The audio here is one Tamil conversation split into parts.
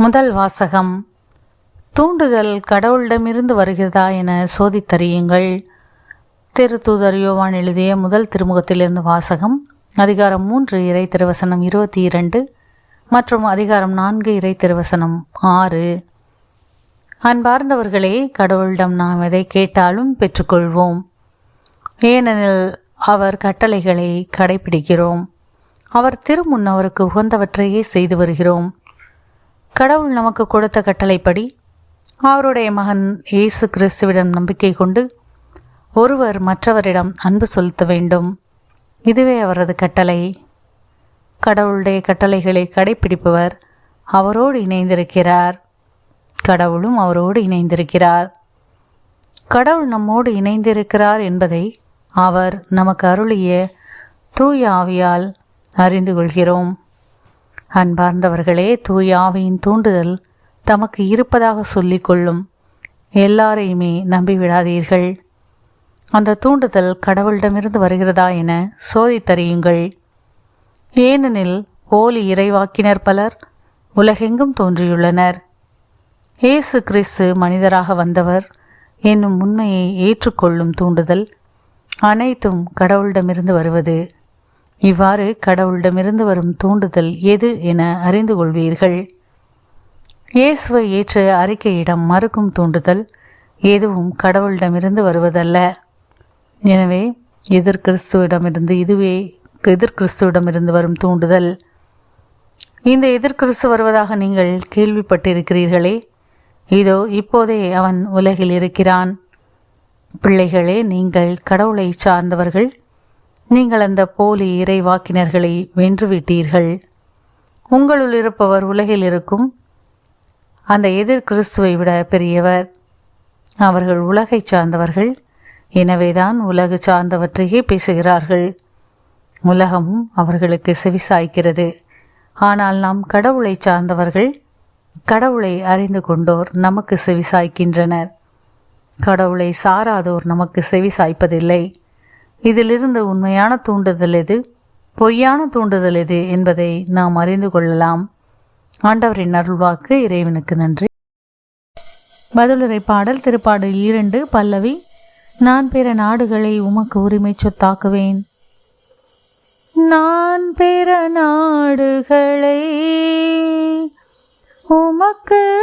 முதல் வாசகம். தூண்டுதல் கடவுளிடமிருந்து வருகிறதா என சோதித்தறியுங்கள். திருத்தூதர் யோவான் எழுதிய முதல் திருமுகத்திலிருந்து வாசகம். அதிகாரம் மூன்று இறை திருவசனம் இருபத்தி இரண்டு மற்றும் அதிகாரம் நான்கு இறை திருவசனம் ஆறு. அன்பார்ந்தவர்களே கடவுளிடம் நாம் எதை கேட்டாலும் பெற்றுக்கொள்வோம். ஏனெனில் அவர் கட்டளைகளை கடைபிடிக்கிறோம். அவர் திருமுன்னவருக்கு உகந்தவற்றையே செய்து வருகிறோம். கடவுள் நமக்கு கொடுத்த கட்டளைப்படி அவருடைய மகன் இயேசு கிறிஸ்துவிடம் நம்பிக்கை கொண்டு ஒருவர் மற்றவரிடம் அன்பு செலுத்த வேண்டும். இதுவே அவரது கட்டளை. கடவுளுடைய கட்டளைகளை கடைபிடிப்பவர் அவரோடு இணைந்திருக்கிறார். கடவுளும் அவரோடு இணைந்திருக்கிறார். கடவுள் நம்மோடு இணைந்திருக்கிறார் என்பதை அவர் நமக்கு அருளிய தூய ஆவியால் அறிந்து கொள்கிறோம். அன்பார்ந்தவர்களே தூயாவியின் தூண்டுதல் தமக்கு இருப்பதாக சொல்லிக்கொள்ளும் எல்லாரையுமே நம்பிவிடாதீர்கள். அந்த தூண்டுதல் கடவுளிடமிருந்து வருகிறதா என சோதித்தறியுங்கள். ஏனெனில் ஓலி இறைவாக்கினர் பலர் உலகெங்கும் தோன்றியுள்ளனர். இயேசு கிறிஸ்து மனிதராக வந்தவர் என்னும் உண்மையை ஏற்றுக்கொள்ளும் தூண்டுதல் அனைத்தும் கடவுளிடமிருந்து வருவது. இவ்வாறு கடவுளிடமிருந்து வரும் தூண்டுதல் எது என அறிந்து கொள்வீர்கள்? இயேசுவை ஏற்ற அறிக்கையிடம் மறுக்கும் தூண்டுதல் எதுவும் கடவுளிடமிருந்து வருவதல்ல. எனவே எதிர்கிறிஸ்துவிடமிருந்து இதுவே எதிர்கிறிஸ்துவிடமிருந்து வரும் தூண்டுதல். இந்த எதிர்கிறிஸ்து வருவதாக நீங்கள் கேள்விப்பட்டிருக்கிறீர்களே. இதோ இப்போதே அவன் உலகில் இருக்கிறான். பிள்ளைகளே நீங்கள் கடவுளை சார்ந்தவர்கள். நீங்கள் அந்த போலி இறைவாக்கினர்களை வென்றுவிட்டீர்கள். உங்களுள் இருப்பவர் உலகில் இருக்கும். அந்த எதிர் கிறிஸ்துவை விட பெரியவர். அவர்கள் உலகை சார்ந்தவர்கள். எனவேதான் உலகு சார்ந்தவற்றையே பேசுகிறார்கள். உலகமும் அவர்களுக்கு செவிசாய்க்கிறது. ஆனால் நாம் கடவுளை சார்ந்தவர்கள். கடவுளை அறிந்து கொண்டோர் நமக்கு செவிசாய்க்கின்றனர். கடவுளை சாராதோர் நமக்கு செவிசாய்ப்பதில்லை. இதிலிருந்து உண்மையான தூண்டுதல் எது? பொய்யான தூண்டுதல் எது என்பதை நாம் அறிந்து கொள்ளலாம். ஆண்டவரின் அருள்வாக்கு இறைவனுக்கு நன்றி. பதிலுரை பாடல் திருப்பாடல் இரண்டு பல்லவி நான் பிற நாடுகளை உமக்கு உரிமை சொத்தாக்குவேன். நான் பிற நாடுகளை உமக்கு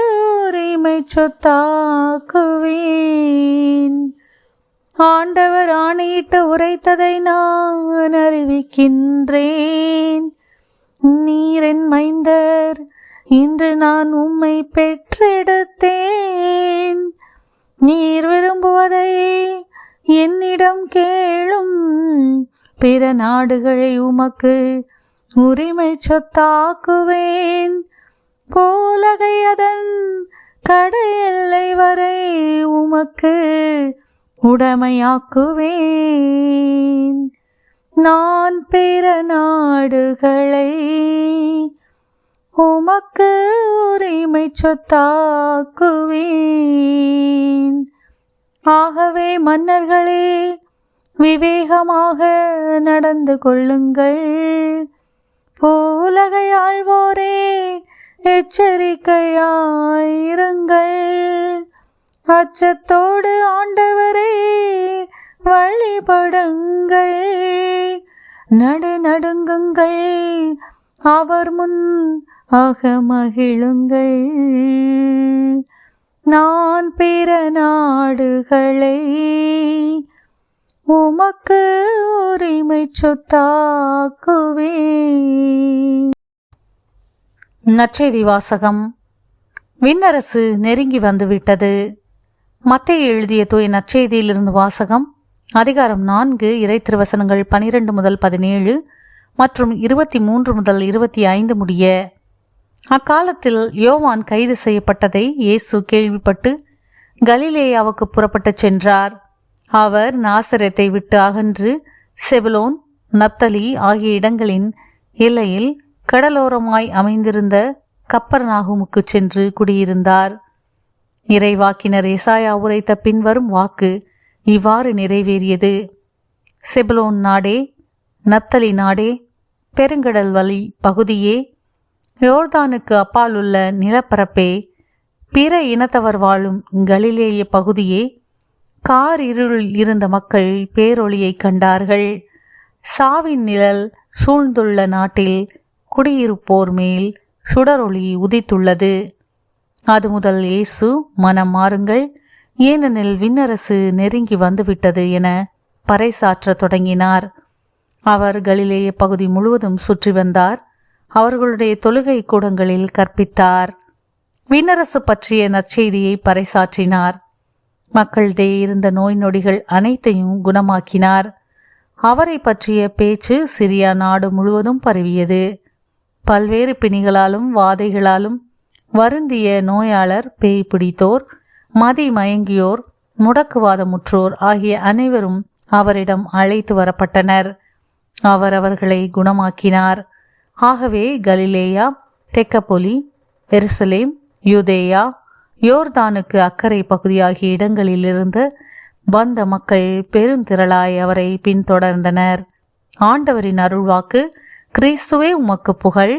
உரிமை சொத்தாக்குவேன். ஆண்டவர் ஆணையிட்டு உரைத்ததை நான் அறிவிக்கின்றேன். நீரின் மைந்தர் இன்று நான் உம்மை பெற்றெடுத்தேன். நீர் விரும்புவதை என்னிடம் கேளும். பிற நாடுகளை உமக்கு உரிமை சொத்தாக்குவேன். போலகை அதன் கடையெல்லை வரை உமக்கு உடமையாக்குவேன். நான் பிற நாடுகளை உமக்கு உரிமை சொத்தாக்குவேன். ஆகவே மன்னர்களே விவேகமாக நடந்து கொள்ளுங்கள். பூலகையாழ்வோரே எச்சரிக்கையாயிருங்கள். அச்சத்தோடு ஆண்டவரே வழிபடுங்கள். நடு நடுங்குங்கள். அவர் முன் அகமகிழுங்கள். நான் பிற நாடுகளை உமக்கு உரிமை சொத்தாக்குவே நற்செய்தி வாசகம். விண்ணரசு நெருங்கி வந்துவிட்டது. மத்திய எழுதிய தூய நற்செய்தியிலிருந்து வாசகம் அதிகாரம் நான்கு இறை திருவசனங்கள் பனிரெண்டு முதல் பதினேழு மற்றும் இருபத்தி மூன்று முதல் இருபத்தி ஐந்து முடிய. அக்காலத்தில் யோவான் கைது செய்யப்பட்டதை இயேசு கேள்விப்பட்டு கலிலேயாவுக்கு புறப்பட்டுச் சென்றார். அவர் நாசரத்தை விட்டு அகன்று செபலோன் நப்தலி ஆகிய இடங்களின் எல்லையில் கடலோரமாய் அமைந்திருந்த கப்பர் நாகுமுக்கு சென்று குடியிருந்தார். இறைவாக்கினர் இசாயா உரைத்த பின்வரும் வாக்கு இவ்வாறு நிறைவேறியது. செபலோன் நாடே நப்தலி நாடே பெருங்கடல் வழி பகுதியே யோர்தானுக்கு அப்பாலுள்ள நிலப்பரப்பே பிற இனத்தவர் வாழும் கலிலேய பகுதியே கார் இருளில் இருந்த மக்கள் பேரொளியை கண்டார்கள். சாவின் நிழல் சூழ்ந்துள்ள நாட்டில் குடியிருப்போர் மேல் சுடரொளி உதித்துள்ளது. அது முதல் இயேசு மனம் மாறுங்கள். ஏனெனில் விண்ணரசு நெருங்கி வந்துவிட்டது என பறைசாற்றத் தொடங்கினார். அவர் கலிலேய பகுதி முழுவதும் சுற்றி வந்தார். அவர்களுடைய தொழுகை கூடங்களில் கற்பித்தார். விண்ணரசு பற்றிய நற்செய்தியை பறைசாற்றினார். மக்களிடையே இருந்த நோய் நொடிகள் அனைத்தையும் குணமாக்கினார். அவரை பற்றிய பேச்சு சிரியா நாடு முழுவதும் பரவியது. பல்வேறு பிணிகளாலும் வாதைகளாலும் வருந்திய நோயாளர் பேய் பிடித்தோர் மதி மயங்கியோர் முடக்குவாதமுற்றோர் ஆகிய அனைவரும் அவரிடம் அழைத்து வரப்பட்டனர். அவர் அவர்களை குணமாக்கினார். ஆகவே கலிலேயா தெக்கப்பொலி எருசலேம் யூதேயா யோர்தானுக்கு அக்கறை பகுதியாகிய இடங்களிலிருந்து வந்த மக்கள் பெருந்திரளாய் அவரை பின்தொடர்ந்தனர். ஆண்டவரின் அருள்வாக்கு கிறிஸ்துவே உமக்கு புகழ்.